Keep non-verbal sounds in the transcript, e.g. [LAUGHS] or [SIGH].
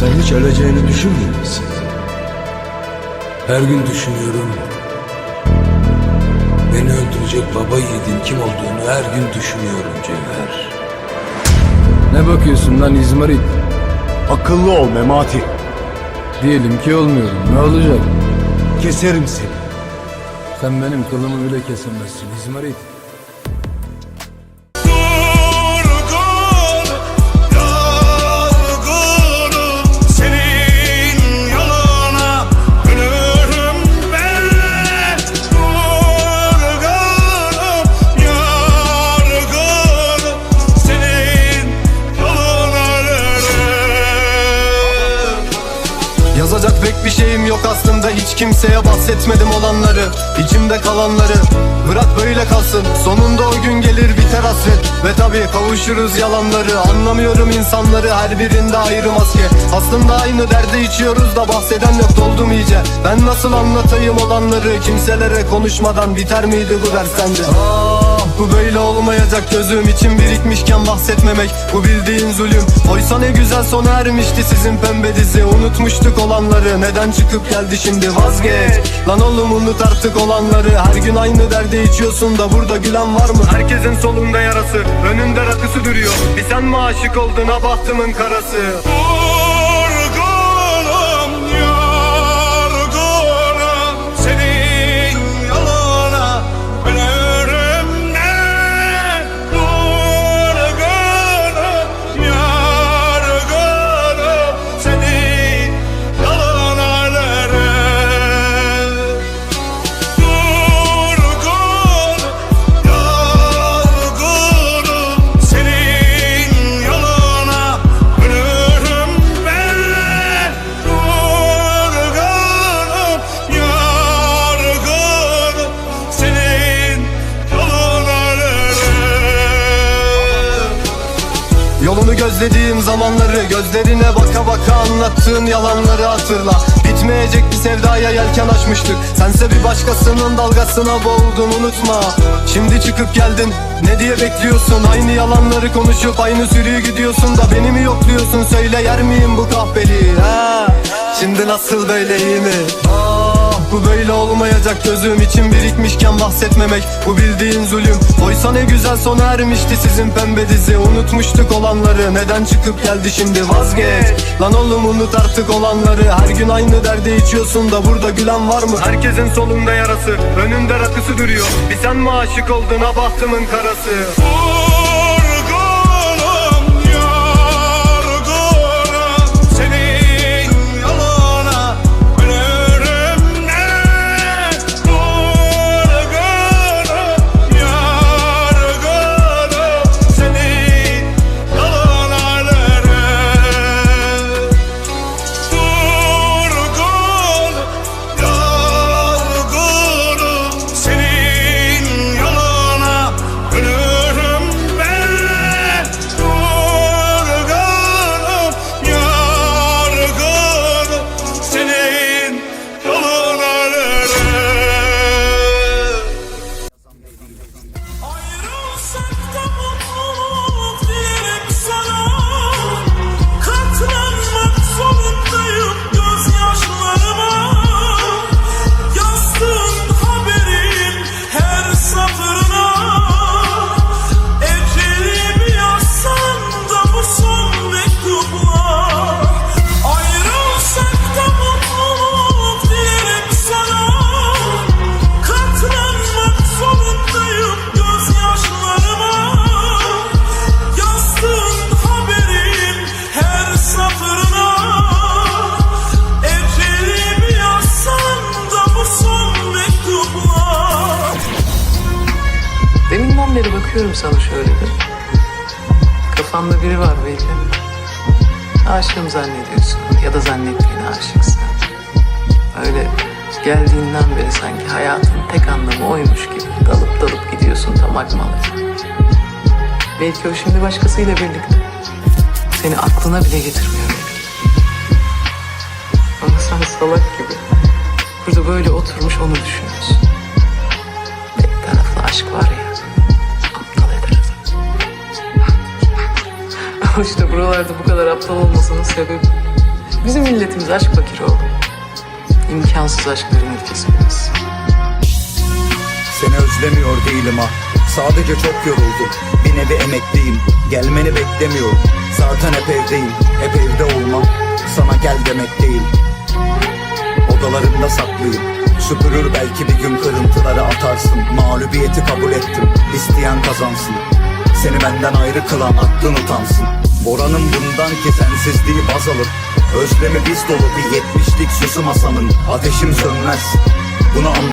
Sen hiç öleceğini düşünmüyor musun? Her gün düşünüyorum. Beni öldürecek baba yiğidin kim olduğunu her gün düşünüyorum Cevher. Ne bakıyorsun lan İzmarit? Akıllı ol Memati. Diyelim ki olmuyorum. Ne olacak? Keserim seni. Sen benim kılımı bile kesemezsin İzmarit. Şeyim yok aslında. Hiç kimseye bahsetmedim olanları içimde kalanları Bırak böyle kalsın. Sonunda o gün gelir biter hasret. Ve tabi kavuşuruz yalanları. Anlamıyorum insanları. Her birinde ayrı maske. Aslında aynı derde içiyoruz da bahseden yok. Doldum iyice? Ben nasıl anlatayım olanları? Kimselere konuşmadan biter miydi bu ders sence? Ah bu böyle olmayacak. Gözüm için birikmişken bahsetmemek. Bu bildiğin zulüm. Oysa ne güzel sona ermişti sizin pembe dizi. Unutmuştuk olanları. Neden çıkıp geldi şimdi? Vazgeç. Lan oğlum unut artık olanları. Her gün aynı derde içiyorsun da burada gülen var mı? Herkesin solunda yarası önünde rakısı duruyor Bir sen mi aşık oldun ha bahtımın karası Durgunum, Yolunu gözlediğim zamanları Gözlerine baka baka anlattığın yalanları hatırla. Bitmeyecek bir sevdaya yelken açmıştık. Sense bir başkasının dalgasına boğuldun unutma. Şimdi çıkıp geldin ne diye bekliyorsun? Aynı yalanları konuşup aynı sürüyü gidiyorsun da Beni mi yokluyorsun? Söyle yer miyim bu kahpeliği ha? Şimdi nasıl böyle iyi mi? Ah bu böyle olmayacak. Gözüm için birikmişken bahsetmemek. Bu bildiğin zulüm. Oysa ne güzel sona ermişti sizin pembe dizi. Unutmuştuk olanları. Neden çıkıp geldi şimdi? Vazgeç. Lan oğlum unut artık olanları. Her gün aynı derde içiyorsun da burada gülen var mı? Herkesin solunda yarası. Önünde rakısı duruyor. Bir sen mi aşık oldun? Ha bahtımın karası. Durgunum, Deminden beri bakıyorum sana şöyle bir. Kafanda biri var belli. Aşığım zannediyorsun ya da zannettiğine aşıksın. Öyle geldiğinden beri sanki hayatın tek anlamı oymuş gibi dalıp dalıp gidiyorsun tam akmalı. Belki o şimdi başkasıyla birlikte. Seni aklına bile getirmiyor. Ama sen salak gibi. Burada böyle oturmuş onu düşünüyorsun. Tek taraflı aşk var ya. Ama [LAUGHS] işte buralarda bu kadar aptal olmasının sebebi Bizim milletimiz aşk fakiri oldu. İmkansız aşkların ülkesi burası. Seni özlemiyor değilim ha. Sadece çok yoruldum. Bir nevi emekliyim. Gelmeni beklemiyorum. Zaten hep evdeyim. Hep evde olmam. Sana gel demek değil. Odalarında saklıyım. Süpürür belki bir gün kırıntıları atarsın. Mağlubiyeti kabul ettim. İsteyen kazansın Seni benden ayrı kılan aklın utansın. Boranın bundan ki sensizliği baz alıp Özlemi biz dolu bir yetmişlik süsü masamın. Ateşim sönmez. Bunu anla